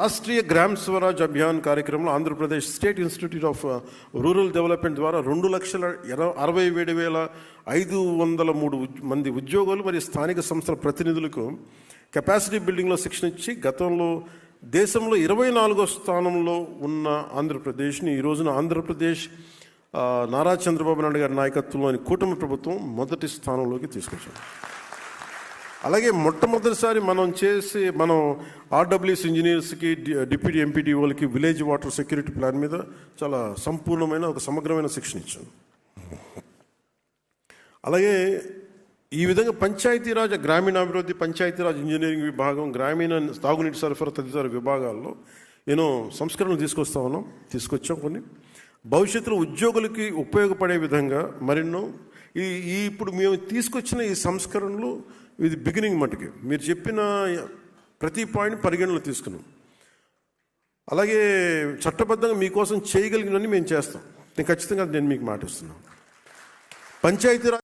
Rashtriya gram Swaraj Abhiyan కార్యక్రమంలో Andhra Pradesh state institute of rural development ద్వారా రెండు లక్షల అరవై ఏడు వేల ఐదు వందల మూడు మంది ఉద్యోగులు మరియు స్థానిక సంస్థల ప్రతినిధులకు కెపాసిటీ బిల్డింగ్లో శిక్షణ ఇచ్చి గతంలో దేశంలో ఇరవై నాలుగో స్థానంలో ఉన్న ఆంధ్రప్రదేశ్ని ఈ రోజున ఆంధ్రప్రదేశ్ నారా చంద్రబాబు నాయుడు గారి నాయకత్వంలోని కూటమి ప్రభుత్వం మొదటి స్థానంలోకి తీసుకొచ్చింది. అలాగే మొట్టమొదటిసారి మనం చేసి మనం ఆర్డబ్ల్యూఎస్ ఇంజనీర్స్కి డిప్యూటీ డిప్యూటీ ఎంపీడీఓలకి విలేజ్ వాటర్ సెక్యూరిటీ ప్లాన్ మీద చాలా సంపూర్ణమైన ఒక సమగ్రమైన శిక్షణ ఇచ్చాను అలాగే ఈ విధంగా పంచాయతీరాజ్ గ్రామీణాభివృద్ధి పంచాయతీరాజ్ ఇంజనీరింగ్ విభాగం గ్రామీణ తాగునీటి సరఫరా తదితర విభాగాల్లో నేను సంస్కరణలు తీసుకొస్తా ఉన్నాం తీసుకొచ్చాం కొన్ని. భవిష్యత్తులో ఉద్యోగులకి ఉపయోగపడే విధంగా మరెన్నో ఈ ఈ ఇప్పుడు మేము తీసుకొచ్చిన ఈ సంస్కరణలు ఇది బిగినింగ్ మటుకి. మీరు చెప్పిన ప్రతి పాయింట్ పరిగణలో తీసుకున్నాం. అలాగే చట్టబద్ధంగా మీకోసం చేయగలిగినని మేము చేస్తాం. నేను ఖచ్చితంగా నేను మీకు మాటిస్తున్నాను. పంచాయతీరాజ్